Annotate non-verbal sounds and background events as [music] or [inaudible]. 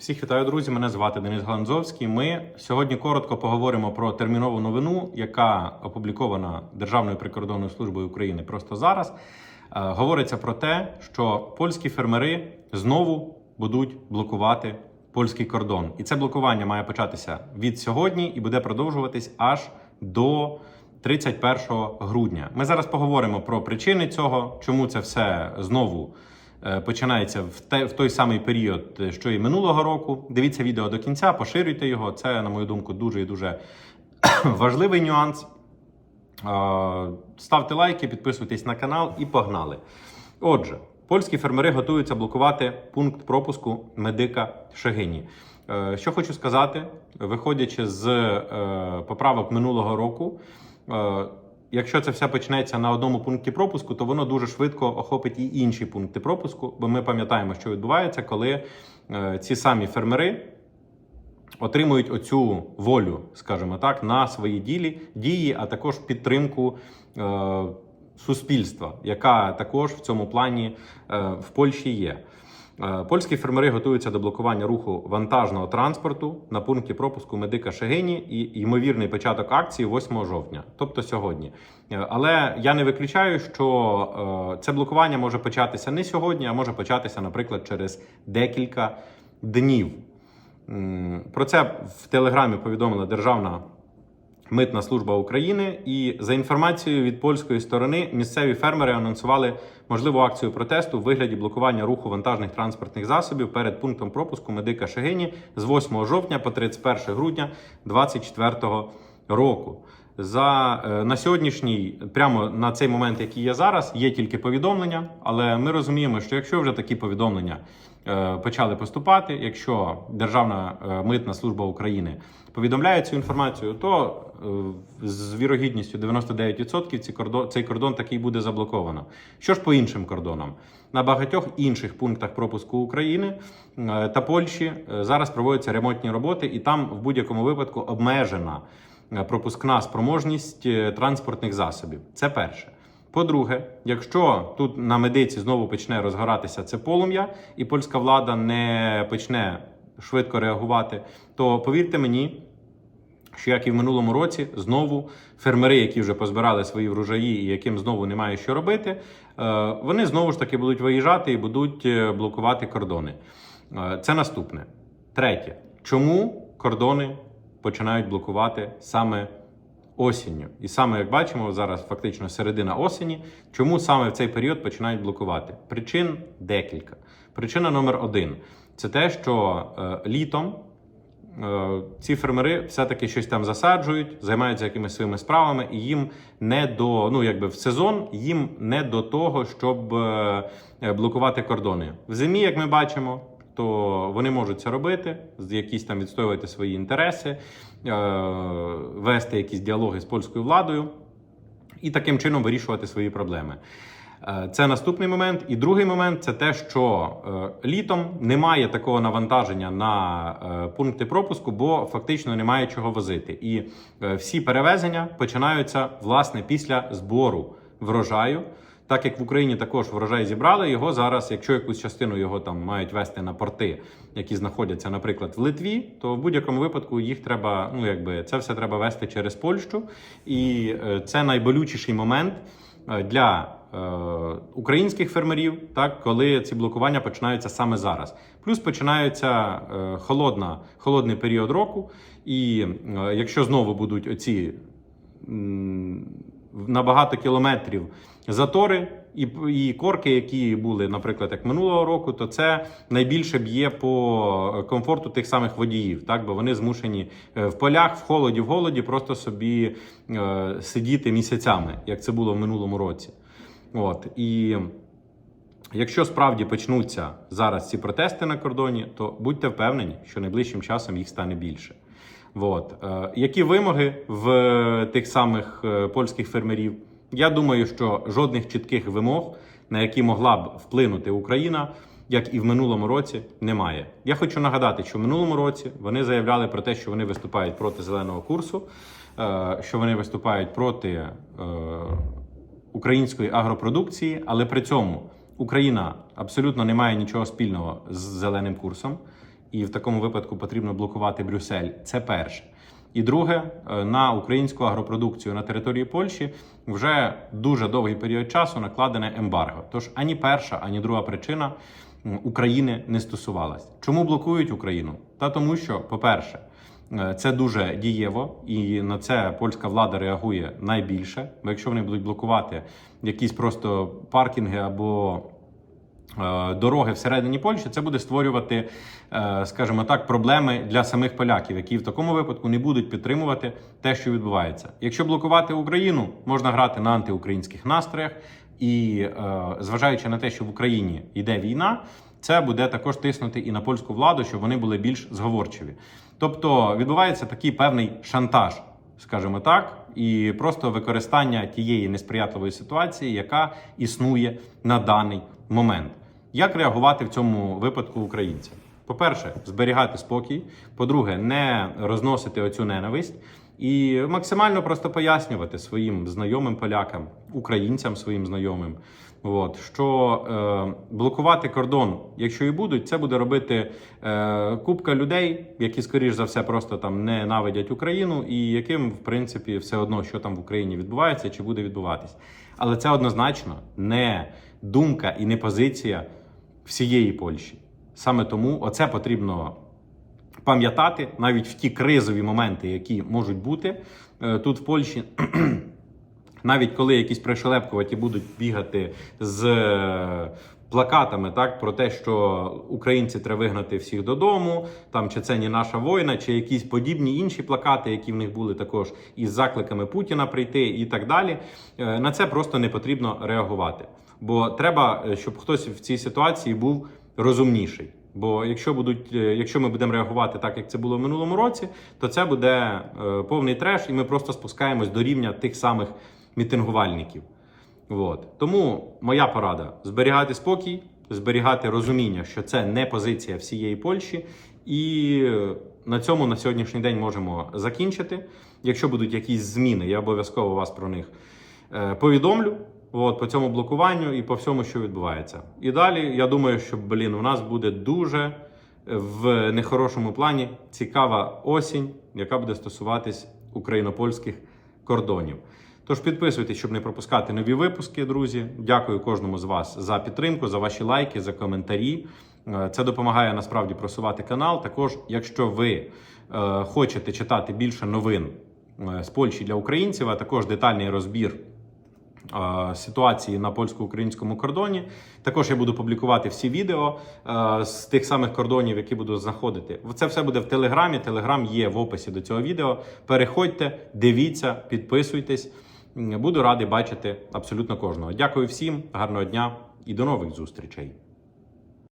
Всіх вітаю, друзі. Мене звати Денис Галанзовський. Ми сьогодні коротко поговоримо про термінову новину, яка опублікована Державною прикордонною службою України просто зараз. Е, Говориться про те, що польські фермери знову будуть блокувати польський кордон, і це блокування має початися від сьогодні і буде продовжуватись аж до 31 грудня. Ми зараз поговоримо про причини цього, чому це все знову починається в, те, в той самий період, е, що і минулого року. Дивіться відео до кінця, поширюйте його. Це, на мою думку, дуже і дуже [clears throat] важливий нюанс. Е, Ставте лайки, підписуйтесь на канал і погнали. Отже, польські фермери готуються блокувати пункт пропуску медика Шагині. Е, Що хочу сказати, виходячи з е, поправок минулого року, е, якщо це все почнеться на одному пункті пропуску, то воно дуже швидко охопить і інші пункти пропуску, бо ми пам'ятаємо, що відбувається, коли е, ці самі фермери отримують оцю волю, скажімо так, на свої ділі, дії, а також підтримку е, суспільства, яка також в цьому плані е, в Польщі є. Е, Польські фермери готуються до блокування руху вантажного транспорту на пункті пропуску медика Шегині і ймовірний початок акції 8 жовтня, тобто сьогодні. Е, Але я не виключаю, що е, це блокування може початися не сьогодні, а може початися, наприклад, через декілька днів. Про це в Телеграмі повідомила Державна митна служба України. І за інформацією від польської сторони, місцеві фермери анонсували можливу акцію протесту в вигляді блокування руху вантажних транспортних засобів перед пунктом пропуску медика Шегині з 8 жовтня по 31 грудня 2024 року. За е, на сьогоднішній, прямо на цей момент, який є зараз, є тільки повідомлення, але ми розуміємо, що якщо вже такі повідомлення е, почали поступати, якщо Державна е, митна служба України повідомляє цю інформацію, то е, з вірогідністю 99% ці кордон, цей кордон такий буде заблоковано. Що ж по іншим кордонам? На багатьох інших пунктах пропуску України е, та Польщі е, зараз проводяться ремонтні роботи, і там в будь-якому випадку обмежена пропускна спроможність е, транспортних засобів. Це перше. По-друге, якщо тут на медиці знову почне розгоратися це полум'я, і польська влада не почне швидко реагувати, то повірте мені, що як і в минулому році, знову фермери, які вже позбирали свої врожаї і яким знову немає що робити, е, вони знову ж таки будуть виїжджати і будуть е, блокувати кордони. Е, Це наступне. Третє, чому кордони починають блокувати саме осінню? І саме як бачимо, зараз фактично середина осені. Чому саме в цей період починають блокувати? Причин декілька. Причина номер один це те, що е, літом е, ці фермери все-таки щось там засаджують, займаються якимись своїми справами, і їм не до ну якби в сезон їм не до того, щоб е, блокувати кордони. В зимі, як ми бачимо, то вони можуть це робити, якісь там відстоювати свої інтереси, е, вести якісь діалоги з польською владою і таким чином вирішувати свої проблеми. Е, Це наступний момент. І другий момент це те, що е, літом немає такого навантаження на пункти пропуску, бо фактично немає чого возити. І всі перевезення починаються власне після збору врожаю. Так як в Україні також врожай зібрали, його зараз, якщо якусь частину його там мають вести на порти, які знаходяться, наприклад, в Литві, то в будь-якому випадку їх треба, ну якби це все треба вести через Польщу, і е, це найболючіший момент е, для е, українських фермерів, так коли ці блокування починаються саме зараз. Плюс починається холодна, холодний період року, і якщо знову будуть оці на багато кілометрів затори і, і корки, які були, наприклад, як минулого року, то це найбільше б'є по комфорту тих самих водіїв, так бо вони змушені е, в полях, в холоді, в голоді просто собі е, сидіти місяцями, як це було в минулому році. От і якщо справді почнуться зараз ці протести на кордоні, то будьте впевнені, що найближчим часом їх стане більше. От. Е, які вимоги в тих самих е, польських фермерів? Я думаю, що жодних чітких вимог, на які могла б вплинути Україна, як і в минулому році, немає. Я хочу нагадати, що в минулому році вони заявляли про те, що вони виступають проти зеленого курсу, е, що вони виступають проти е, української агропродукції, але при цьому Україна абсолютно не має нічого спільного з зеленим курсом. І в такому випадку потрібно блокувати Брюссель. Це перше. І друге, е, на українську агропродукцію на території Польщі вже дуже довгий період часу накладене ембарго. Тож ані перша, ані друга причина України не стосувалась. Чому блокують Україну? Та тому, що, по-перше, е, це дуже дієво, і на це польська влада реагує найбільше. Бо якщо вони будуть блокувати якісь просто паркінги або дороги всередині Польщі, це буде створювати, е, скажімо так, проблеми для самих поляків, які в такому випадку не будуть підтримувати те, що відбувається. Якщо блокувати Україну, можна грати на антиукраїнських настроях, і е, зважаючи на те, що в Україні йде війна. Це буде також тиснути і на польську владу, щоб вони були більш зговорчиві. Тобто відбувається такий певний шантаж, скажімо так, і просто використання тієї несприятливої ситуації, яка існує на даний момент. Як реагувати в цьому випадку українцям? По-перше, зберігати спокій. По-друге, не розносити оцю ненависть і максимально просто пояснювати своїм знайомим полякам, українцям своїм знайомим. От, що е, блокувати кордон, якщо і будуть, це буде робити е, купка людей, які, скоріш за все, просто там ненавидять Україну, і яким, в принципі, все одно, що там в Україні відбувається чи буде відбуватись. Але це однозначно не думка і не позиція всієї Польщі. Саме тому оце потрібно пам'ятати навіть в ті кризові моменти, які можуть бути е, тут в Польщі. [clears throat] Навіть коли якісь пришелепкуваті будуть бігати з е, плакатами, так про те, що українці треба вигнати всіх додому, там чи це не наша воїна, чи якісь подібні інші плакати, які в них були також із закликами Путіна прийти і так далі. Е, На це просто не потрібно реагувати. Бо треба, е, щоб хтось в цій ситуації був розумніший. Бо якщо будуть, е, якщо ми будемо реагувати так, як це було в минулому році, то це буде е, повний треш, і ми просто спускаємось до рівня тих самих мітингувальників. От. Тому моя порада: зберігати спокій, зберігати розуміння, що це не позиція всієї Польщі, і на цьому на сьогоднішній день можемо закінчити. Якщо будуть якісь зміни, я обов'язково вас про них повідомлю. От, по цьому блокуванню і по всьому, що відбувається. І далі, я думаю, що блін, у нас буде дуже в нехорошому плані цікава осінь, яка буде стосуватись україно-польських кордонів. Тож підписуйтесь, щоб не пропускати нові випуски, друзі. Дякую кожному з вас за підтримку, за ваші лайки, за коментарі. Е, Це допомагає насправді просувати канал. Також, якщо ви е, хочете читати більше новин е, з Польщі для українців, а також детальний розбір е, ситуації на польсько-українському кордоні. Також я буду публікувати всі відео е, з тих самих кордонів, які буду знаходити. Це все буде в Телеграмі. Телеграм є в описі до цього відео. Переходьте, дивіться, підписуйтесь. Буду радий бачити абсолютно кожного. Дякую всім, гарного дня і до нових зустрічей.